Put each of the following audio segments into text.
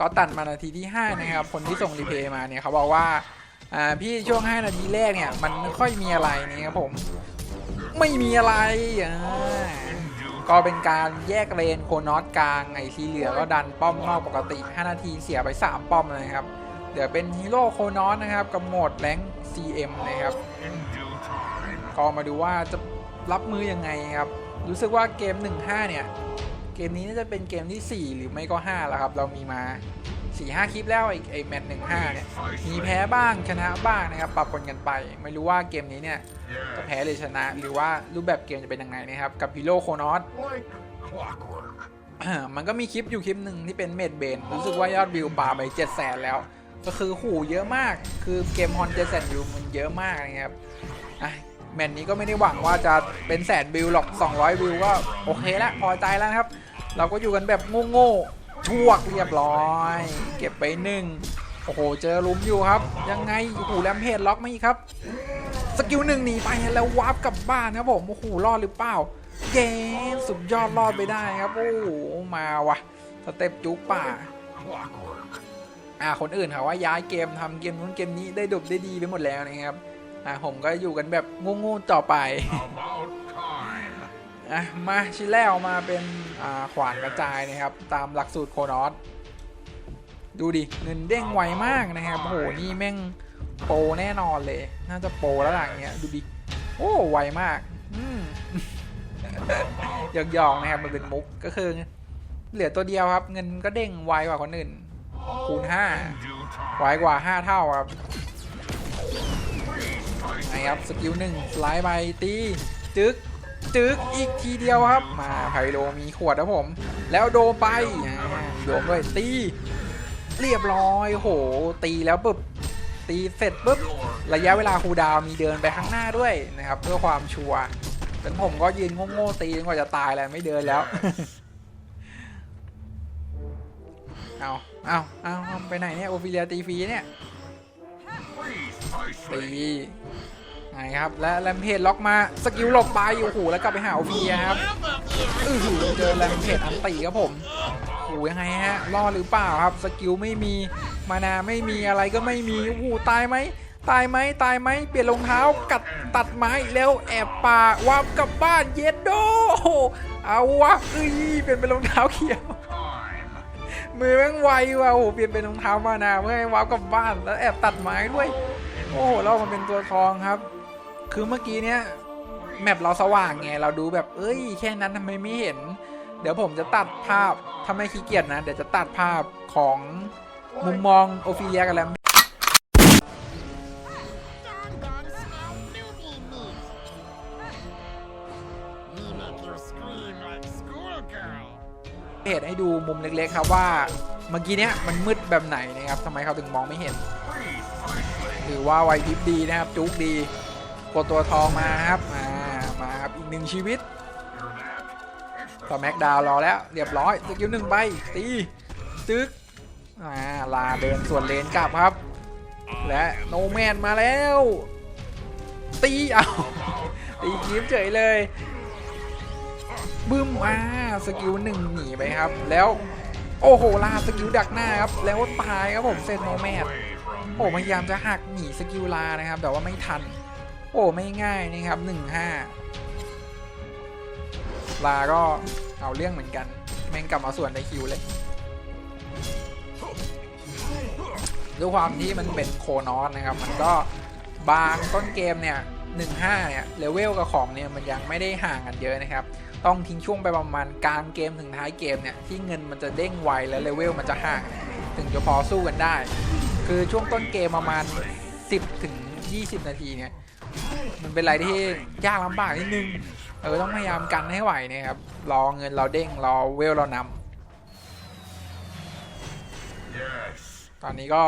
ก็ตัดมานาทีที่ 5 นะครับ คนที่ส่งรีเพย์มาเนี่ยเขาบอกว่าพี่ช่วง 5 นาทีแรกเนี่ย มันไม่ค่อยมีอะไรนะครับผม ไม่มีอะไรก็เป็นการแยกเลนโคนอตกลางไอ้ที่เหลือก็ดันป้อมนอกปกติ 5 นาทีเสียไป 3 ป้อมเลยครับเดี๋ยวเป็นฮีโร่โคนอตนะครับกับโหมดแรง CM นะครับก็มาดูว่าจะรับมือยังไงครับ รู้สึกว่าเกม 1-5 เนี่ย เกมนี้น่าจะเป็นเกมที่ 4 หรือไม่ก็5แล้วครับ เรามีมา4-5คลิปแล้วไอ้ไอ้แมตช์1-5เนี่ยมีแพ้บ้างชนะบ้างนะครับปรับปนกันไป ไม่รู้ว่าเกมนี้เนี่ยจะแพ้หรือชนะ หรือว่ารูปแบบเกมจะเป็นยังไงนะครับ กับฮีโร่โคนอส Like clockwork. มันก็มีคลิปอยู่คลิปหนึ่งที่เป็นเมดเบนรู้สึกว่ายอดวิวปาไป7 0 0 0 0 0แล้ว ก็คือหูเยอะมาก คือเกมฮอนเจ็ดแสนวิวมันเยอะมากนะครับอะแมตช์นี้ก็ไม่ได้หวังว่าจะเป็นแสนวิวหรอก 200 วิวก็โอเคละพอใจแล้วนะครับ เราก็อยู่กันแบบโง่ๆช่วกเรียบร้อย เก็บไปหนึ่งโอ้โห เจอลุมอยู่ครับ ยังไงโอ้โหแรมเพจล็อกมาอีกครับ สกิลหนึ่งหนีไปแล้ววาร์ปกลับบ้านครับผมโอ้โหรอดหรือเปล่าเย้สุดยอดรอดไปได้ครับ โอ้โหมาวะสเต็ปจุกป่าอ่าคนอื่นเขาว่าย้ายเกมทำเกมนู้นเกมนี้ได้ดบได้ดีไปหมดแล้วนะครับอ่าผมก็อยู่กันแบบงูๆต่อไป อะมาชิ้นแรกออกมาเป็นอ่าขวานกระจายนะครับ ตามหลักสูตรโคนอสดูดิเงินเด้งไวมากนะครับโอ้โหนี่แม่งโปแน่นอนเลย น่าจะโปแล้วหลังเนี้ยดูดิโอ้ไวมากอืมหยอกนะครับมันเป็นมุกก็คือ เหลือตัวเดียวครับ เงินก็เด้งไวกว่าคนอื่นคูณห้าไวกว่า5เท่าครับไงครับสกิลหนึ่งสไลด์ไปตีจึ๊ก จึกอีกทีเดียวครับ มาไพโลมีขวดนะผม แล้วโดนไปอ่าโดนด้วยตี เรียบร้อยโห ตีแล้วปุ๊บตีเสร็จปุ๊บระยะเวลาคูลดาวน์มีเดินไปข้างหน้าด้วยนะครับ เพื่อความชัวร์เป็นผมก็ยืนโง่ๆตีจนกว่าจะตายแล้วไม่เดินแล้ว เอาเอาเอาเอาไปไหนเนี่ย โอฟิเลียตีฟรีเนี่ย Please, ตี nicely. ไงครับ และแรมเพจล็อกมาสกิลหลบไปโอ้โหแล้วกลับไปหาโอฟิเลียครับอือหือเจอแรมเพจอันตีครับผมโอ้ยังไงฮะรอดหรือเปล่าครับ สกิลไม่มีมานาไม่มีอะไรก็ไม่มีโอ้โหตายไหมตายไหมตายไหมเปลี่ยนรองเท้ากัดตัดไม้แล้วแอบป่าวับกลับบ้านเย็ดโดโอ้โหเอาวะเอ้ยเปลี่ยนเป็นรองเท้าเขียวมือแม่งไวว่ะโอ้โหเปลี่ยนเป็นรองเท้ามานาเพื่อให้ว้าวกลับบ้านแล้วแอบตัดไม้ด้วยโอ้โหเรามันเป็นตัวทองครับ คือเมื่อกี้เนี้ยแมปเราสว่างไง เราดูแบบ เอ้ย แค่นั้นทำไมไม่เห็น เดี๋ยวผมจะตัดภาพถ้าไม่ขี้เกียจนะ เดี๋ยวจะตัดภาพของมุมมองโอฟิเลียกันแล้ว Doggone smell newbie meat. Me make you scream like schoolgirl. เพจให้ดูมุมเล็กๆครับว่า เมื่อกี้เนี้ยมันมืดแบบไหนนะครับทำไมเขาถึงมองไม่เห็น หรือว่าไวพริบดีนะครับ จุกดี กดตัวทองมาครับมามาครับอีกหนึ่งชีวิตต่อแม็กดาวรอแล้วเรียบร้อยสกิลหนึ่งไปตีจึ๊กอ่าลาเดินส่วนเลนกลับครับ และโนแมนมาแล้ว ตีเอาตีคลิปเฉยเลยบึ้มอ่าสกิลหนึ่งหนีไปครับ แล้วโอ้โหลาสกิลดักหน้าครับแล้วตายครับผมเซนโนแมนโอ้พยายามจะหักหนีสกิลลานะครับ แต่ว่าไม่ทัน โอ้ไม่ง่ายนะครับหนึ่งห้าลาก็เอาเรื่องเหมือนกัน แม่งกลับมาส่วนในคิวเลยด้วยความที่มันเป็นโคนอสนะครับ มันก็บางต้นเกมเนี่ยหนึ่งห้าเนี่ยเลเวลกับของเนี่ยมันยังไม่ได้ห่างกันเยอะนะครับ ต้องทิ้งช่วงไปประมาณกลางเกมถึงท้ายเกมเนี่ยที่เงินมันจะเด้งไวและเลเวลมันจะห่าง ถึงจะพอสู้กันได้ คือช่วงต้นเกมประมาณ 10ถึง20 นาทีเนี่ย มันเป็นอะไรที่ยากลำบากนิดนึง เออต้องพยายามกันให้ไหวนะครับ รอเงินเราเด้งรอเวลเราน Yes. ำตอนนี้ก็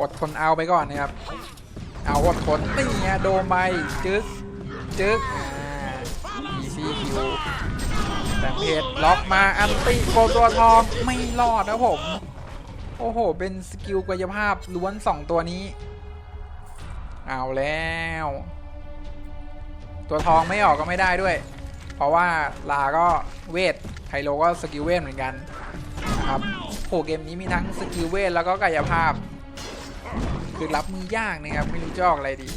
อดทนเอาไปก่อนนะครับ เอาอดทนนี่ไงโดนไปจึ๊กจึ๊กอ่า ECQ แต่เพจล็อกมาอันติโกตัวทองไม่รอดนะผม โอ้โห เป็นสกิลกายภาพล้วน 2 ตัวนี้ เอาแล้ว ตัวทองไม่ออกก็ไม่ได้ด้วย เพราะว่าลาก็เวทไฮโลก็สกิลเวทเหมือนกันนะครับโหเกมนี้มีทั้งสกิลเวทแล้วก็กายภาพ คือรับมือยากนะครับ ไม่รู้จะออกอะไรดี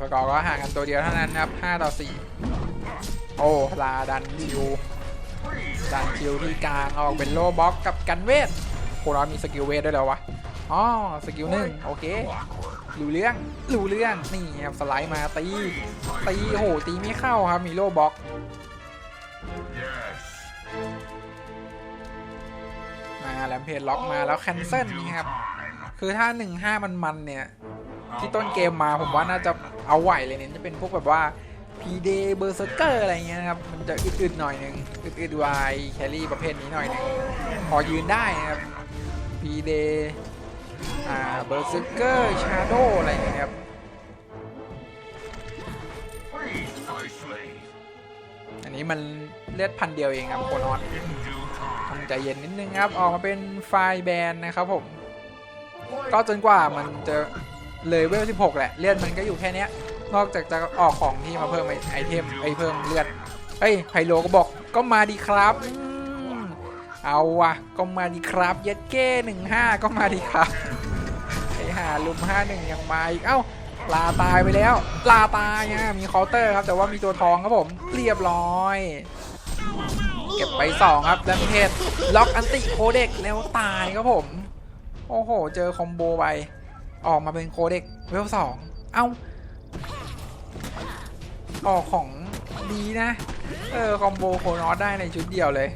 สกอร์ก็ห่างกันตัวเดียวเท่านั้นครับ 5 ต่อ 4 โอ้ ลาดันคิว ดันคิวที่กลางออกเป็นโลบ็อกกับกันเวทโครอนมีสกิลเวทด้วยแล้ววะอ๋อสกิลหนึ่งโอเครู้เรื่องรู้เรื่องนี่ครับสไลด์มาตีตีโอ้โหตีไม่เข้าครับมีโลบ็อกมาแลมเพจล็อกมาแล้วแคนเซิลนี่ครับคือถ้า1-5มันมันเนี่ย ที่ต้นเกมมาผมว่าน่าจะเอาไหวเลยเนี่ยจะเป็นพวกแบบว่า พีเดเบอร์เซอร์เกอร์อะไรเงี้ยนะครับ มันจะอึดๆหน่อยหนึ่งอึดๆวายแครี่ประเภทนี้หน่อยหนึงพอยืนได้นะครับพีเดอ่าเบอร์เซอร์เกอร์ชาโดอะไรเงี้ยครับอันนี้มันเลือดพันเดียวเองครับโคนอส In due ต้องใจเย็นนิดนึงครับ ออกมาเป็นไฟแบนนะครับผม ก็จนกว่ามันจะเลยเวล 16 แหละ เลือดมันก็อยู่แค่นี้ นอกจากจะออกของที่มาเพิ่มไอไอเทมไอเพิ่มเลือดเฮ้ยไพโลก็บอกก็มาดีครับอเอาวะก็มาดีครับเย็ดเก้หนึ่งห้าก็มาดีครับไอหาลุมห้าหนึ่งยังมาอีกเอ้าลาตายไปแล้ว ลาตายอะมีเคาน์เตอร์ครับ แต่ว่ามีตัวทองครับผมเรียบร้อย เก็บไปสองครับแล้วเพจล็อกอันติโคเด็กแล้วตายครับผม โอ้โห เจอคอมโบไป ออกมาเป็นโคเด็กเวลสองเอ้า ออกของดีนะ เออ คอมโบโคนอสได้ในชุดเดียวเลย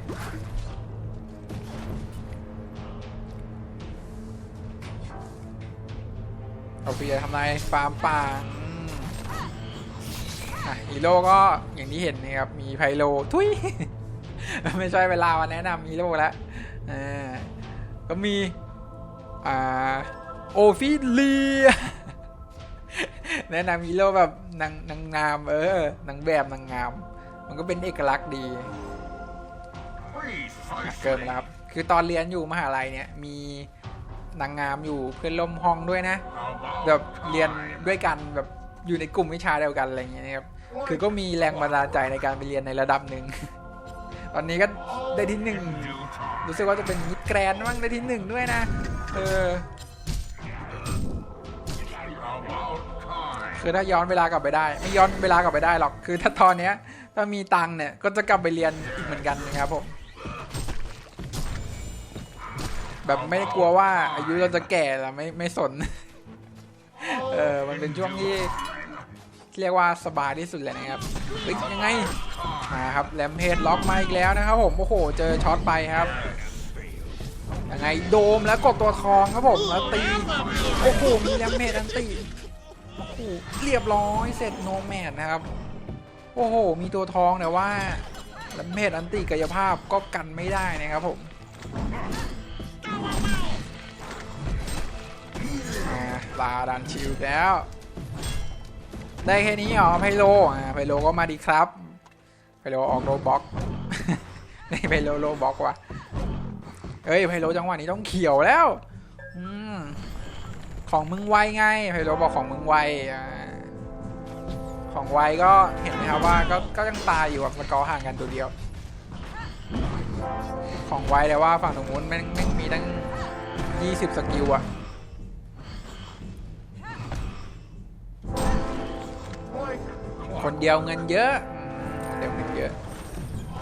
เอาเปียทำลายฟาร์มป่าอะฮีโร่ก็อย่างที่เห็นนะครับ มีไพโลทุย ไม่ใช่เวลามาแนะนำฮีโร่แล้วอ่าก็มี อ่า โอฟิเลีย แนะนำฮีโร่แบบนางนางงาม เออนางแบบนางงาม มันก็เป็นเอกลักษณ์ดีเกินแล้วครับ คือตอนเรียนอยู่มหาลัยเนี่ย มีนางงามอยู่เพื่อนร่วมห้องด้วยนะ แบบเรียนด้วยกันแบบอยู่ในกลุ่มวิชาเดียวกันอะไรอย่างเงี้ยครับคือก็มีแรงบันดาลใจในการไปเรียนในระดับหนึ่ง ตอนนี้ก็ได้ที่หนึ่งรู้สึกว่าจะเป็นมิดแกรนด์มั้งได้ที่หนึ่งด้วยนะ เออ คือถ้าย้อนเวลากลับไปได้ ไม่ย้อนเวลากลับไปได้หรอกคือถ้าตอนเนี้ยถ้ามีตังเนี่ยก็จะกลับไปเรียนอีกเหมือนกันนะครับผมแบบไม่กลัวว่าอายุเราจะแก่แล้วไม่ไม่สน เออมันเป็นช่วงที่เรียกว่าสบายที่สุดเลยนะครับเฮ้ยยังไงมาครับแลมเพจล็อกมาอีกแล้วนะครับผมโอ้โหเจอช็อตไปครับยังไงโดมแล้วกดตัวทองครับผมแล้วตีโอ้โหมีแลมเพจอันตี โอ้โหเรียบร้อยเสร็จโนแมนนะครับ โอ้โห มีตัวทองแต่ว่าลมเพจอันติกายภาพก็กันไม่ได้นะครับผมลาดันชิลแล้ว ได้แค่นี้เหรอไพโลอ่าไพโลก็มาดีครับไพโลออกโลบ็อกนี่ไพโลโลบ็อกว่ะเฮ้ยไพโลจังหวะนี้ต้องเขียวแล้ว อืม ของมึงไวไงไพโรบอกของมึงไวอ่าของไวก็เห็นไหมครับว่าก็ก็ยังตายอยู่กับสกอร์ห่างกันตัวเดียว ของไวแต่ว่าฝั่งตรงนู้นแม่งแม่งมีตั้ง 20 สกิลอะคนเดียวเงินเยอะคนเดียวเงินเยอะ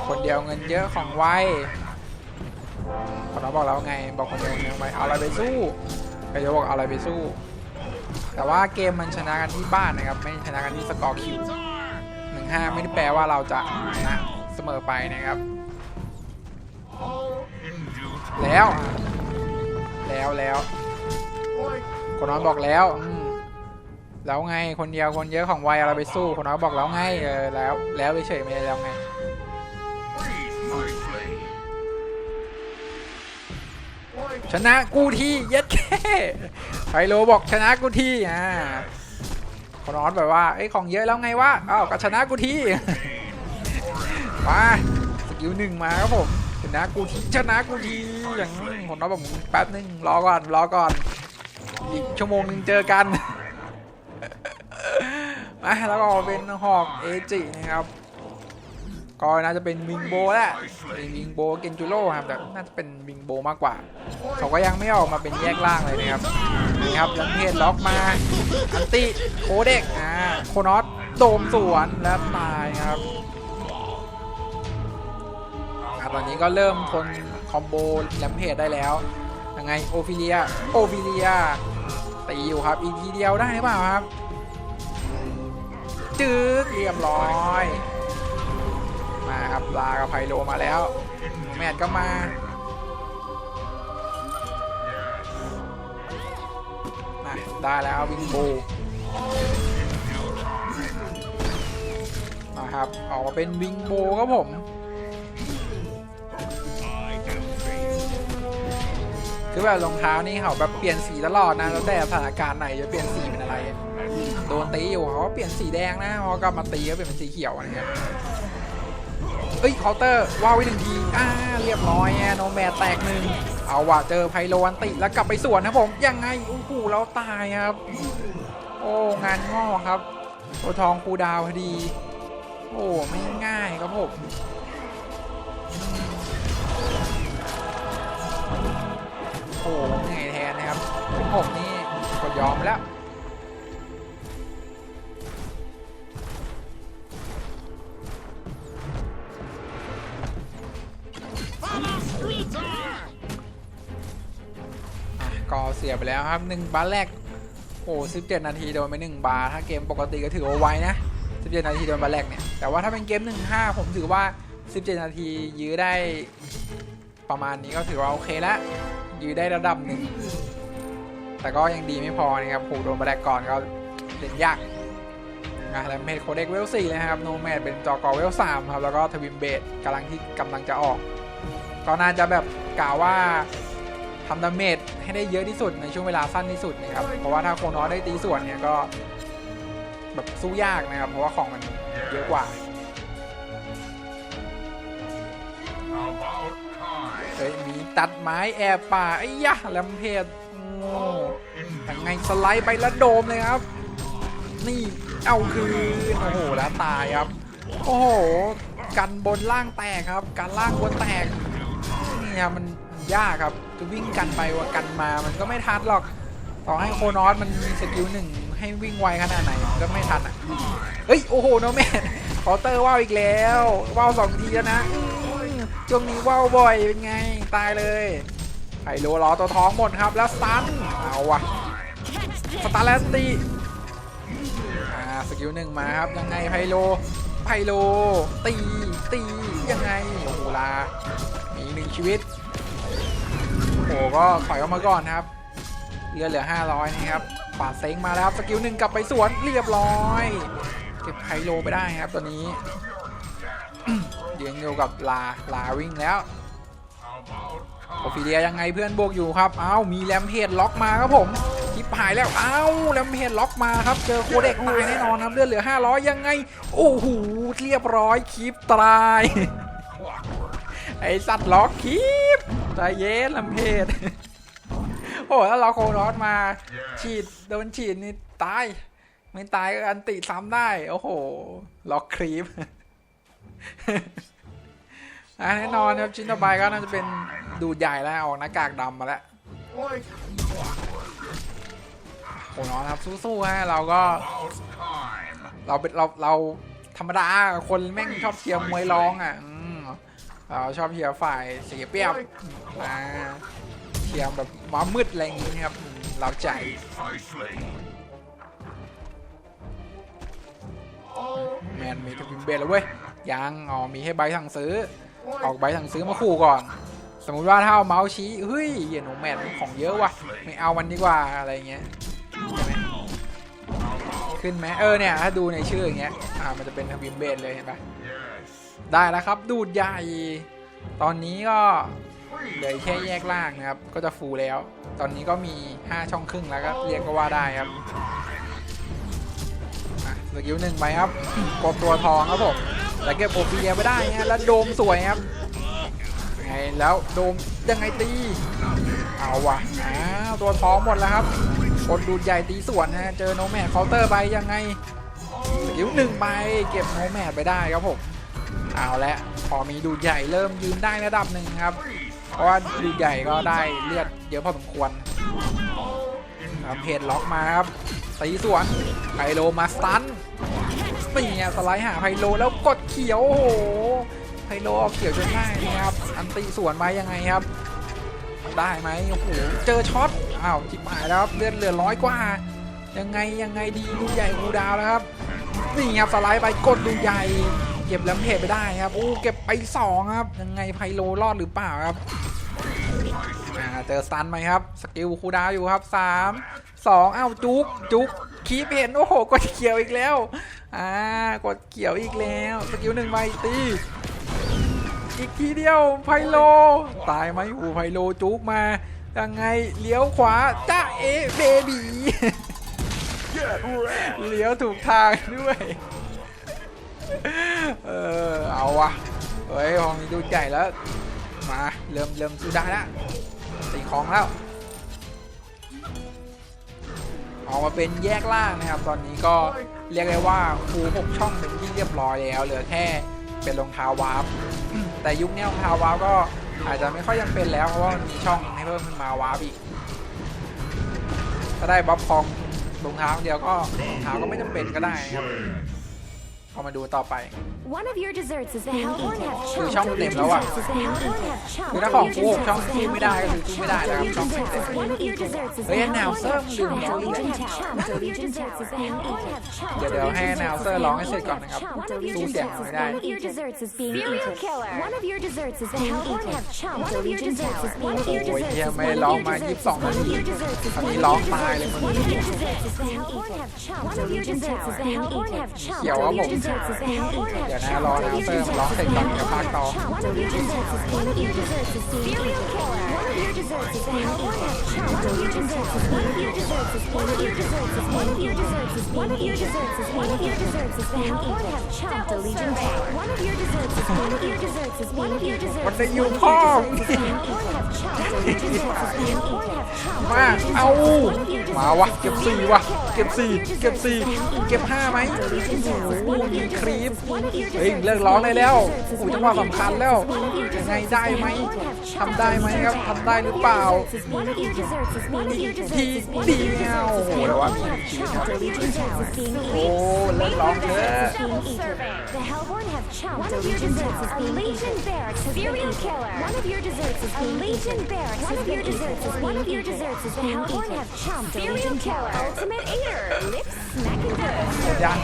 คนเดียวเงินเยอะของไวคนเราบอกแล้วไงบอกคนเดียวเงินไวเอาอะไรไปสู้ ก็จะบอกเอาอะไรไปสู้ แต่ว่าเกมมันชนะกันที่บ้านนะครับ ไม่ชนะกันที่สกอร์คิวหนึ่งห้าไม่ได้แปลว่าเราจะชนะเสมอไปนะครับ แล้ว แล้วแล้วคนน้อยบอกแล้วแล้วไงคนเดียวคนเยอะของวัยเราไปสู้ คนน้อยบอกแล้วไงเออแล้วแล้วเฉยไม่ได้แล้วไง ชนะกูทีเย็ดแค่ไพโลบอกชนะกูทีอ่าคนน้อยแบบว่าเอ้ของเยอะแล้วไงวะอ้าวก็ชนะกูทีมาสกิลหนึ่งมาครับผมชนะกูทีชนะกูทีอย่างผมน้อยบอกแป๊บนึงรอก่อนรอก่อนอีกชั่วโมงหนึ่งเจอกันอะแล้วก็เป็นหอกเอจินะครับ ก็น่าจะเป็นวิงโบแหละเป็นวิงโบเกนจูโร่ครับแต่น่าจะเป็นวิงโบมากกว่า เขาก็ยังไม่ออกมาเป็นแยกล่างเลยนะครับนี่ครับลังเพจล็อกมาอันติโคเด็กอ่าโคนอสโดมสวนแล้วตายครับตอนนี้ก็เริ่มทนคอมโบแลมเพจได้แล้วยังไงโอฟิเลียโอฟิเลียตีอยู่ครับอีกทีเดียวได้หรือเปล่าครับจึ๊กเรียบร้อย มาครับลากับไพโลมาแล้ว แมทก็มามาได้แล้ววิงบูนะครับออกมาเป็นวิงโบครับผมคือแบบรองเท้านี่เขาแบบเปลี่ยนสีตลอดนะแล้วแต่สถานการณ์ไหนจะเปลี่ยนสีเป็นอะไร โดนตีอยู่เขาเปลี่ยนสีแดงนะพอกลับมาตีก็เปลี่ยนเป็นสีเขียวอะไรเงี้ย เอ้ยเคาน์เตอร์ว้าวไว้หนึ่งทีอ่าเรียบร้อยแโนแมทแตกหนึ่งเอาว่ะเจอไพโลอันติแล้วกลับไปสวนนะผมยังไงโอ้โหแล้วตายครับ โอ้งานงอกครับโอทองคูดาวพอดี โอ้ไม่ง่ายครับผมโอ้เหนื่อยแทนนะครับผมนี่ก็ยอมแล้ว สียไปแล้วครับหนึ่งบาร์แรกโอ้17นาทีโดนไป1บาร์ถ้าเกมปกติก็ถือว่าไวนะ17นาทีโดนบาร์แรกเนี่ยแต่ว่าถ้าเป็นเกม1-5ผมถือว่า17นาทียื้อได้ประมาณนี้ก็ถือว่าโอเคละยื้อได้ระดับหนึ่งแต่ก็ยังดีไม่พอนะครับผูกโดนบาร์แรกก่อนก็เล่นยากนะแล้วเมดโคเด็กเวล4เลยนะครับโนแมดเป็นจอกอเวล3ครับแล้วก็ทวิมเบดกำลังที่กำลังจะออก ก็น่าจะแบบกล่าวว่า ทำดาเมจให้ได้เยอะที่สุดในช่วงเวลาสั้นที่สุดนะครับ เพราะว่าถ้าโคนอได้ตีส่วนเนี่ยก็แบบสู้ยากนะครับ เพราะว่าของมันเยอะกว่าเฮ้ยมีตัดไม้แอบป่าไอ้ยะแลมเพจโง่ยังไงสไลด์ไปแล้วโดมเลยครับ นี่เอาคืนโอ้โหแล้วตายครับ โอ้โห กันบนล่างแตกครับกันล่างบนแตกนี่ครับมันยากครับ จะวิ่งกันไปว่ากันมามันก็ไม่ทันหรอก ต่อให้โคนอสมันมีสกิลหนึ่งให้วิ่งไวขนาดไหนมันก็ไม่ทันอะเฮ้ยโอ้โหโนแมนคาน์เตอร์ว่าวอีกแล้วว่าวสองทีแล้วนะช่วงนี้ว่าวบ่อยเป็นไงตายเลยไฮโลรอตัวท้องหมดครับ แล้วสตันเอาวะสตาร์แลนตีอ่าสกิลหนึ่งมาครับยังไงไพโลไพโลตีตียังไงโอ้โหลามีหนึ่งชีวิต โอ้ก็ถอยออกมาก่อนครับเรือเหลือ 500 นะครับป่าเซ็งมาแล้วครับสกิลหนึ่งกลับไปสวนเรียบร้อยเก็บไพโลไปได้ครับตอนนี้ยืนอยู่กับลาลาวิ่งแล้วโอฟิเลียยังไงเพื่อนบวกอยู่ครับเอ้ามีแรมเพจล็อกมาครับผมทิปหายแล้วเอ้าแรมเพจล็อกมาครับเจอโคเด็กตายแน่นอนครับเลือดเหลือ 500 ยังไง โอ้โหเรียบร้อยคลิปตายไอสัตว์ล็อกคลิป ใจเย็นแรมเพจโอ้แล้วเราโคนอสมา ฉีดโดนฉีดนี่ตาย ไม่ตายก็อันติซ้ำได้ โอ้โห ล็อกคลิปอะแน่นอนครับชิ้นต่อไปก็น่าจะเป็นดูดใหญ่แล้วออกหน้ากากดำมาแล้วโอ้น้องครับสู้ๆฮะเราก็ เราเป็นเราเราธรรมดาคนแม่งชอบเชียร์มวยร้องอะ เราชอบเชียร์ฝ่ายเสียเปรียบอ่าเชียร์แบบม้ามืดอะไรอย่างงี้ครับเราใจแมนมีทวิมเบลแล้วเว้ยยังอ๋อมีให้ใบสั่งซื้อ ออกใบสั่งซื้อมาขู่ก่อน สมมุติว่าถ้าเอาเมาส์ชี้เฮ้ยเหี้ยหนูแมนของเยอะว่ะไม่เอามันดีกว่าอะไรเงี้ยขึ้นไหมเออเนี่ยถ้าดูในชื่ออย่างเงี้ยอ่ามันจะเป็นทวิมเบลเลยเห็นปะ ได้แล้วครับ ดูดใหญ่ ตอนนี้ก็เหลือแค่แยกล่างนะครับ ก็จะฟูแล้ว ตอนนี้ก็มี 5 ช่องครึ่งแล้วก็เรียกก็ว่าได้ครับสกิลหนึ่งไปครับกดตัวทองครับผมแล้วเก็บโอเปียไปได้ฮะแล้วโดมสวยครับไงแล้วโดมยังไงตีเอาวะอ้าวตัวท้องหมดแล้วครับคนดูดใหญ่ตีสวนฮะเจอโนแมนเคาน์เตอร์ไปยังไงสกิลหนึ่งใบเก็บโนแมดไปได้ครับผม เอาละพอมีดูใหญ่เริ่มยืนได้ระดับหนึ่งครับ เพราะว่าดูใหญ่ก็ได้เลือดเยอะพอสมควรครับเพจล็อกมาครับตีสวนไพโลมาสตันนี่ไงสไลด์หาไพโลแล้วกดเขียวโอ้โหไพโลเอาเขียวจนได้นะครับ อันตีสวนมายังไงครับ ได้ไหมโอ้โหเจอช็อตอ้าวจิบหายแล้วครับเลือดเหลือร้อยกว่า ยังไงยังไงดีดูใหญ่กูดาวแล้วครับนี่ครับสไลด์ไปกดดูใหญ่เก็บแลมเพจไปได้ครับโอ้เก็บไปสองครับยังไงไพโลรอดหรือเปล่าครับอ่าเจอสตันไหมครับ สกิลคูลดาวน์อยู่ครับสามสองอ้าวจุกจุกคีบเห็นโอ้โหกดเขียวอีกแล้วอ่ากดเขียวอีกแล้ว สกิลหนึ่งใบตีอีกทีเดียวไพโล ตายไหมอูไพโลจุกมายังไงเลี้ยวขวาจ้าเอเบบีเลี้ยวถูกทางด้วย เออเอาวะเฮ้ยห้องนี้ดูใหญ่แล้ว มาเริ่มเริ่มสู้ได้แล้วตีของแล้วออกมาเป็นแยกล่างนะครับ ตอนนี้ก็เรียกได้ว่าฟูหกช่องเป็นที่เรียบร้อยแล้ว เหลือแค่เป็นรองเท้าวาร์ปแต่ยุคนี้รองเท้าวาร์ปก็อาจจะไม่ค่อยยังเป็นแล้วเพราะว่ามันมีช่องให้เพิ่มขึ้นมาวาร์ปอีกถ้าได้บ๊อบคองรองเท้าเดียวก็รองเท้าก็ไม่จำเป็นก็ได้นะครับ เอามาดูต่อไป One of your desserts is being eaten. คือช่องเต็มแล้วอะ Desserts is being eaten. คือถ้าของกูช่องสู้ไม่ได้ก็คือสู้ไม่ได้แล้วครับช่องเต็ม One of your desserts is เฮ้ย being แนวเซิร์ฟลืม eaten. โจลี่ One of your desserts is being eaten. เดี๋ยวเดี๋ยวให้แนวเซอร์ร้องให้เสร็จก่อนนะครับ One of your สู้เสียง desserts ไม่ is ได้ one of your desserts is being eaten. One of your desserts is being eaten. One of your desserts is one of your โอ้ย desserts เฮีย is ไม่ one ร้อง of มา your 22 desserts. นา One of ที your desserts is อัน one นี้ of ร้อง your ตายเลย desserts. มึง One of your desserts is being eaten. One of your desserts is being eaten. เขียวครับผม เดี๋ยวนะรอแนวเซอร์ร้องเสร็จก่อนเดี๋ยวพากต่อ One of your desserts is one of your desserts is being eaten. One of your desserts is being eaten. One of your desserts is One of your desserts is one of your desserts is one of your desserts is one of your desserts is one of your desserts is being eaten. The Legion Tower. One of your desserts is one of your desserts is being eaten. มันจะอยู่พ่อมาเอามาวะเก็บสี่วะเก็บสี่เก็บสี่เก็บห้าไหมโอ้โหมีครีปเฮ้ยเลิกร้องได้แล้วโอ้ยจังหวะสำคัญแล้วยังไงได้ไหมทำได้ไหมครับทำได้หรือเปล่าทีเดียวโอ้โหแต่ว่ามีชีวิตครับโอ้เลิกร้องเถอะ The Hellborn have chomped. One of your desserts is being Legion Barracks has been eaten. One of your desserts is being Legion Barracks has been eaten. One of your desserts is being eaten. have chomped. Serial killer. Ultimate eater. Lips smacking good. ยัง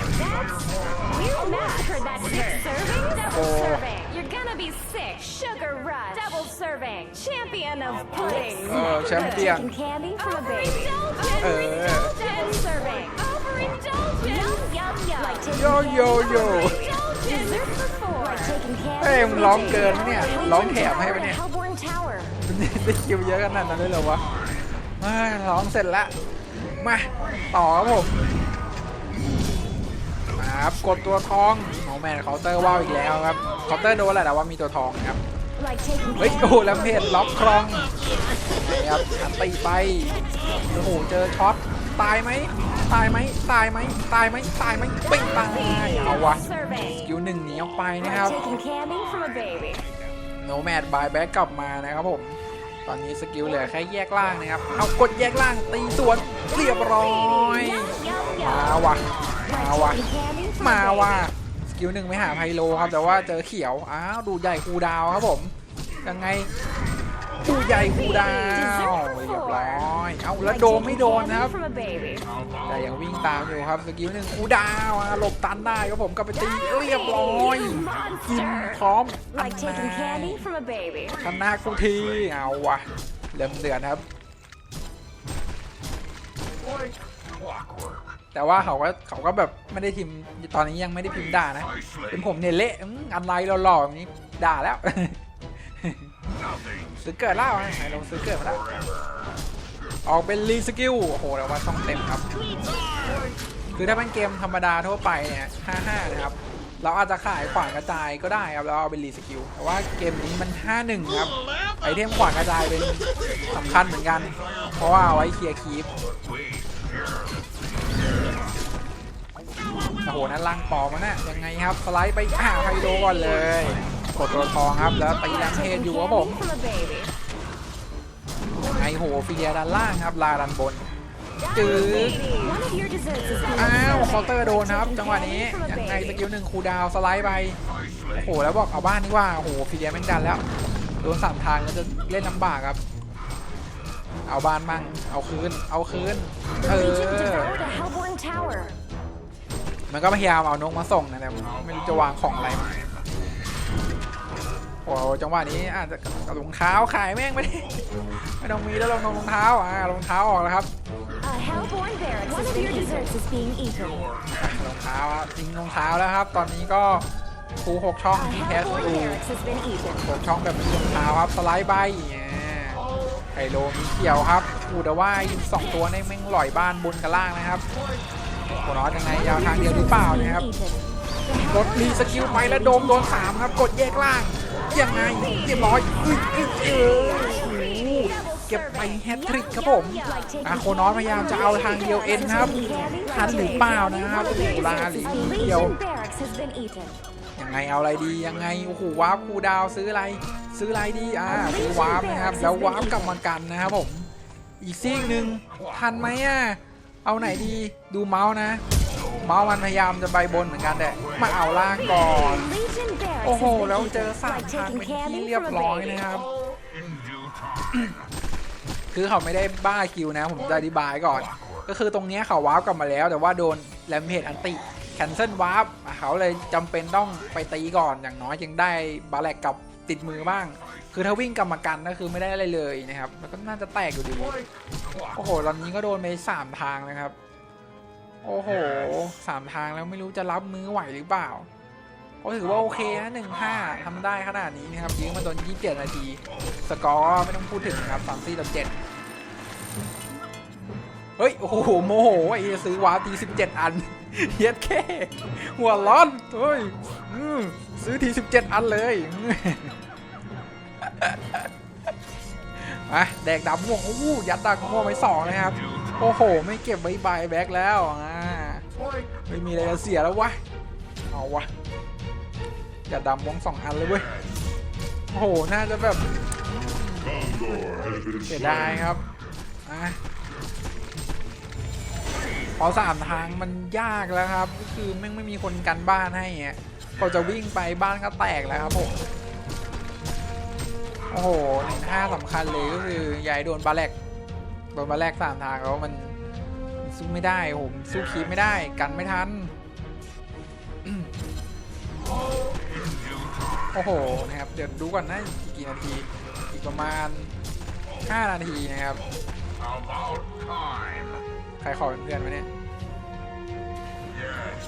You massacred that six serving. Double Oh. serving. You're gonna be sick. Sugar rush. Double serving. Champion of pudding. เออแชมเปี้ยน Taking candy from a baby. เออ Double serving. Overindulgence. Yum yum yum. Like taking โยโยโย Dessert for four. Like taking candy เฮ้ย from มึ a งร้อง baby. เกินไหมเนี่ย ร้องแถมให้ปะเนี่ย Hellborn Tower. ได้คิวเยอะขนาดนั้นเลยเหรอวะมาร้องเสร็จแล้วมา ต่อครับผมมาครับกดตัวทองโนแมนเคาน์เตอร์ว่าวอีกแล้วครับเคาน์เตอร์โดนแหละแต่ว่ามีตัวทองนะครับ Like taking เฮ้ย candy โอ้โหแล้วเพจล็อกครองนี่ครับอันตีไปโอ้โหเจอช็อต ตายไหมตายไหมตายไหมตายไหมตายไหมไม่ตายเอาวะ serving. คิวหนึ่งหนีออกไปนะครับโนแมดบายแบ็กกลับมานะครับผมตอนนี้สกิลเหลือแค่แยกล่างนะครับ เอากดแยกล่างตีสวนเรียบร้อย มาวะมาวะมาวะสกิลหนึ่งไม่หาไพโลครับ แต่ว่าเจอเขียว อ้าว ดูใหญ่คูดาวครับผม ยังไง ดูใหญ่คูดาวเรียบร้อยเอาแล้วโดนไม่โดนนะครับ แต่ยังวิ่งตามอยู่ครับสกิลหนึ่งคูดาวอะหลบตันได้ครับผมก็ไปตีเรียบร้อยกินพร้อมอันนาชนะกูทีเอาวะเริ่มเดือดครับ แต่ว่าเขาก็เขาก็แบบไม่ได้พิมพ์ตอนนี้ยังไม่ได้พิมพ์ด่านะ เป็นผมเนี่ยเละอืมอะไรหล่อๆแบบนี้ด่าแล้ว ซื้อเกิดแล้วไงลงซื้อเกิดมาแล้วออกเป็นรีสกิลโอ้โหแต่ว่าช่องเต็มครับ คือถ้าเป็นเกมธรรมดาทั่วไปเนี่ย55นะครับ เราอาจจะขายขวานกระจายก็ได้ครับแล้วเอาเป็นรีสกิลแต่ว่าเกมนี้มัน51ครับไอเทมขวานกระจายเป็นสำคัญเหมือนกัน เพราะว่าเอาไว้เคลียร์คีปโอ้โหนั่นล่างปอมมันน่ะยังไงครับสไลด์ไปอ่าไฮโดก่อนเลย กดตัวทองครับแล้วตีแรมเพจอยู่ครับผมไอโหฟิเดียด้านล่างครับลาดันบนจืด One of your desserts is being อ้าวเคาน์เตอร์โดนครับ จังหวะนี้ยังไงสกิลหนึ่งคูดาวสไลด์ไปโอ้โหแล้วบอกเอาบ้านนี่ว่าโอ้โหฟิเดียแม่งดันแล้วโดนสามทางแล้วจะเล่นลำบากครับ เอาบ้านมั่งเอาคืนเอาคืนเออมันก็พยายามเอานกมาส่งนะแต่ไม่รู้จะวางของอะไรมา โอ้โหจังหวะนี้อาจจะกับรองเท้าขายแม่งไม่ได้ไม่ต้องมีแล้วรองรองเท้าอ่ารองเท้าออกแล้วครับ A Hellborn barracks One of your desserts is being eaten. รองเท้าครับทิ้งรองเท้าแล้วครับ ตอนนี้ก็ฟูหกช่อง A ที่แคส Hellborn ตู barracks has been eaten. หกช่องแบบมีรองเท้าครับสไลด์ใบอ่าไฮโลมีเขียวครับอูแต่ว่ายิงสองตัวในแม่งหล่อยบ้านบนกับล่างนะครับโคน้อยยังไงยาวทางเดียวหรือเปล่านะครับ Eaten. กดรีสกิลไปแล้วโดมโดนสามครับ กดแยกล่าง ยังไงเรียบร้อยอึดอึดเออโอ้โหเก็บไปแฮตทริกครับผมอาโคนอสพยายามจะเอาทางเดียวเอ็นครับทันหรือเปล่านะครับโอ้โหลาหรือเดียวยังไงเอาอะไรดียังไงโอ้โหวาร์ปคูดาวซื้ออะไร ซื้ออะไรดีอ่าซื้อวาร์ปนะครับแล้ววาร์ปกลับมากันนะครับผม อีกซีกหนึ่งทันไหมอะเอาไหนดีดูเมาส์นะ มามันพยายามจะใบบนเหมือนกันแต่มาเอาล่างก่อน โอ้โห แล้วเจอสามทางเป็นที่เรียบร้อยนะครับ คือเขาไม่ได้บ้าคิวนะ ผมจะอธิบายก่อน ก็คือตรงนี้เขาวาร์ปกลับมาแล้ว แต่ว่าโดนแรมเพจอันติแคนเซิลวาร์ปเขาเลยจำเป็นต้องไปตีก่อนอย่างน้อยยังได้บาแลกกลับติดมือบ้าง คือถ้าวิ่งกลับมากันก็คือไม่ได้อะไรเลยนะครับ แล้วก็น่าจะแตกอยู่ดี โอ้โหตอนนี้ก็โดนไปสามทางนะครับ โอ้โหสามทางแล้วไม่รู้จะรับมือไหวหรือเปล่าก็ถือว่าโอเคนะหนึ่งห้าทำได้ขนาดนี้นะครับยิงมาโดนยี่สิบเจ็ดนาที สกอร์ไม่ต้องพูดถึงครับสามสี่ต่อเจ็ดเฮ้ย โอ้โห โมโหไอ้ซื้อวาร์ปทีสิบเจ็ดอันเย็ดแค่หัวร้อนเฮ้ยซื้อทีสิบเจ็ดอันเลยมาแดกดำม่วงโอ้โหยัดดักม่วงไปสองนะครับ โอ้โห ไม่เก็บไว้บแบ็กแล้วอ่า ไม่มีอะไรจะเสียแล้ววะ เอาวะอย่าดำวงสองอันเลยเว้ย โอ้โห น่าจะแบบเสียดายครับอะพอสามทางมันยากแล้วครับ ก็คือแม่งไม่มีคนกันบ้านให้อะพอจะวิ่งไปบ้านก็แตกแล้วครับผม โอ้โหหนึ่งห้าสำคัญเลยก็คืออยายโดนบาแลกโดนบาแลกสามทางแล้วมัน สู้ไม่ได้ผมสู้คีบไม่ได้กันไม่ทัน โอ้โหนะครับเดี๋ยวดูก่อนนะอีกกี่นาทีอีกประมาณ 5 นาทีนะครับใครขอเป็นเพื่อนมาเนี่ย Yes.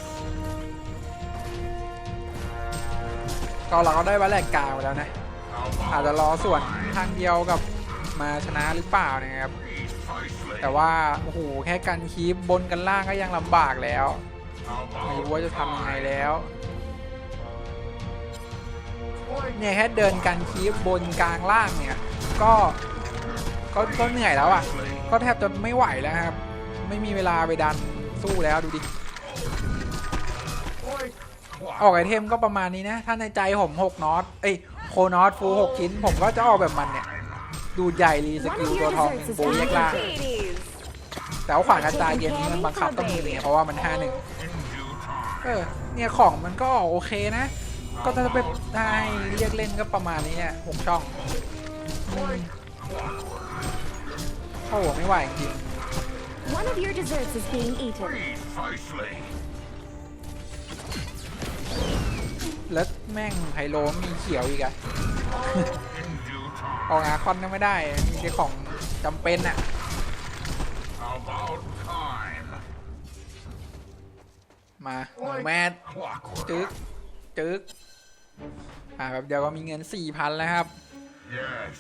ก็เราก็ได้บาแลกกลางไปแล้วนะ อาจจะรอส่วนทางเดียวกับมาชนะหรือเปล่านะครับ แต่ว่าโอ้โหแค่การคีบบนกันล่างก็ยังลำบากแล้วไม่รู้ว่าจะทำยังไงแล้วเนี่ยแค่เดินกันคีบบนกลางล่างเนี่ยก็ก็ก็เหนื่อยแล้วอะ ก็แทบจะไม่ไหวแล้วครับ ไม่มีเวลาไปดันสู้แล้วดูดิออกไอเทมก็ประมาณนี้นะ ถ้าในใจผม 6น็อต เอ้ยโคนอตฟู6ชิ้น ผมก็จะออกแบบมันเนี่ย ดูดใหญ่รีส One กิล of ตัว your ทอง desserts is โบเยกล่าง being แต่ว่าขวานกระจายเกมนี้มันบังคับต้องมีเนี่ยเพราะว่ามัน5 1 In due time. เออเนี่ยของมันก็โอเคนะ ก็ถ้าไปได้เรียกเล่นก็ประมาณนี้อะหกช่องอืมโอ้โหไม่ไหวจริง One of your desserts is being eaten. Precisely. ๆแล้วแม่งไฮโลมีเขียวอีกอะ In due time. ออกอาคอนก็ไม่ได้ มีแต่ของจำเป็นอะ About time. มาแมท Clockwork. จึ๊กจึ๊กอ่าแบบเดียวก็มีเงินสี่พันแล้วครับ Yes.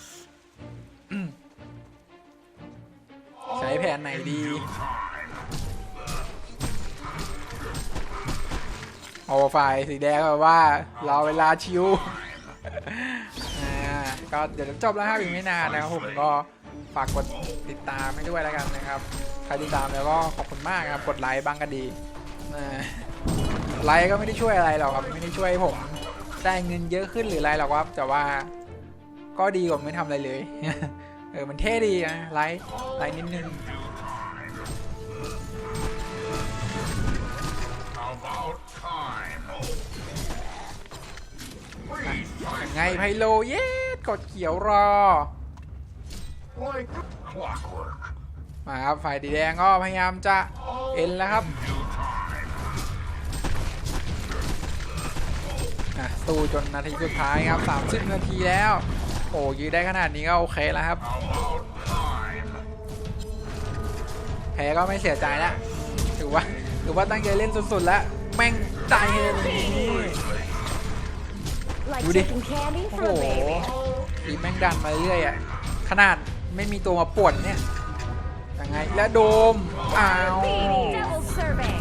ใช้แผนไหนดี Due time. โอไฟล์สีแดงแบบว่า รอเวลาชิวอ่า ก็เดี๋ยวจบแล้วครับอีกไม่นานนะครับผมก็ฝากกดติดตามให้ด้วยแล้วกันนะครับ ใครติดตามแล้วก็ขอบคุณมากครับกดไลค์บ้างก็ดีไลค์ก็ไม่ได้ช่วยอะไรหรอกครับไม่ได้ช่วยผมได้เงินเยอะขึ้นหรืออะไรหรอกครับแต่ว่าก็ดีกว่าไม่ทำอะไรเลย เออมันเท่ดีนะไลค์ไลค์นิดนึง About time. Freeze ยังไงไพโลเย้ กดเขียวรอ มาครับ ฝ่ายดีแดงก็พยายามจะเอ็นแล้วครับ Due time. อะสู้จนนาทีสุดท้ายครับ 30 นาทีแล้ว โอ้ยืดได้ขนาดนี้ก็โอเคแล้วครับ แพ้ก็ไม่เสียใจแล้วถือว่าถือว่าตั้งใจเล่นสุดๆแล้ว แม่งใจเล ยนี่ Like Woody. taking candy โอ้ from โห a baby. ทีมแม่งดันมาเรื่อยๆอะ ขนาดไม่มีตัวมาป่วนเนี่ย ยังไง และโดม อ้าว Double serving.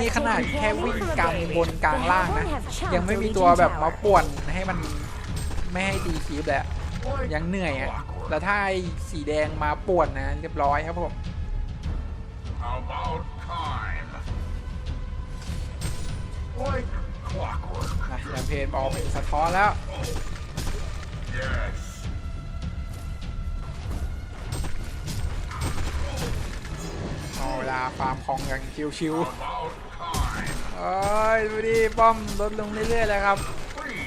นี่ Like ขนาด taking แค่ candy วิ่ง from a กลาง baby. บนกลาง The ล่างนะ Hellborn have chomped ยังไม่ the มี Legion ตัวแบบมา Tower. ป่วนให้มันไม่ให้ตีคีบเลยอะยังเหนื่อยอะ แล้วถ้าไอ้สีแดงมาป่วนนะ เรียบร้อยครับผม แลมเพนออกสะท้อนแล้ว Yes. เอาเวลาฟาร์มของอย่างชิวๆเอ้ยดูดิป้อมลดลงเรื่อยๆเลยครับ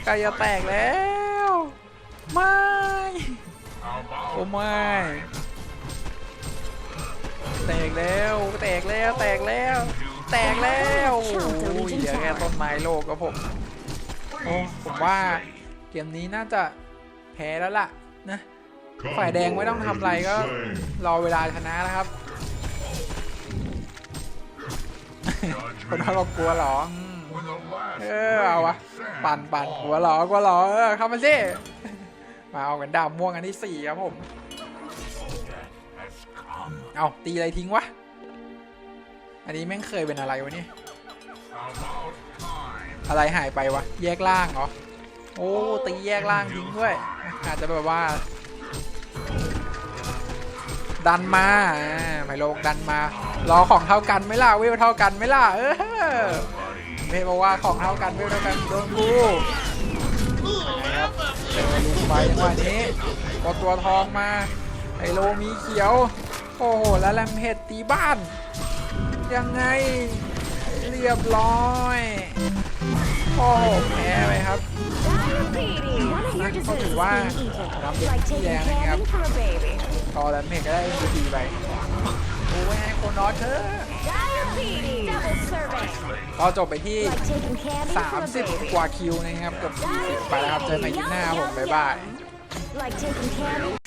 ใกล้จะแตกแล้วไม่โอ้ไม่แตกแล้วแตกแล้วแตกแล้ว แตกแล้วโอ้ยเหลือแค่ต้นไม้โลกครับผม โอ้ผมว่าเกมนี้น่าจะแพ้แล้วล่ะนะฝ่ายแดงไม่ต้องทำอะไรก็รอเวลาชนะนะครับคนเราบอกกลัวเหรออืม When the last เออเอาวะปั่นปั่นกลัวเหรอกลัวเหรอเออเข้ามาสิมาเอากันดาบม่วงอันที่สี่ครับผม has come. เอาตีอะไรทิ้งวะอันนี้แม่งเคยเป็นอะไรวะเนี่ย About time. อะไรหายไปวะ แยกล่างเหรอ โอ้ตีแยกล่างทิ้งด้วย อาจจะแบบว่า ดันมาไมโลกดันมา รอของเท่ากันไหม่ล่ะเวลเท่ากันไหม่ล่ะเออเพบอกว่าของเท่ากันเวลเท่ากันโดนกูนะครับเจอลุงไปจังหวะนี้กดตัวทองมาไอโลมีเขียว โอ้โห แล้วแลมเพจตีบ้าน ยังไงเรียบร้อย โอ้โหแพ้ไปครับ Diabetes. One of your ก็ desserts ถื is อว่า being eaten. ทำเป็น Like ที่แด taking งนะครับ candy from a baby. พอแลมเพจก็ได้ MVP ไปโอ้ยให้โคนอสเธอะ Diabetes. Double serving. ก็จบไปที่ Like taking candy from a 30 baby. กว่าคิวนะครับเกือบ40ไปแล้วครับเจอกันใหม่คลิปหน้าครับผมบ๊ายบาย Like taking candy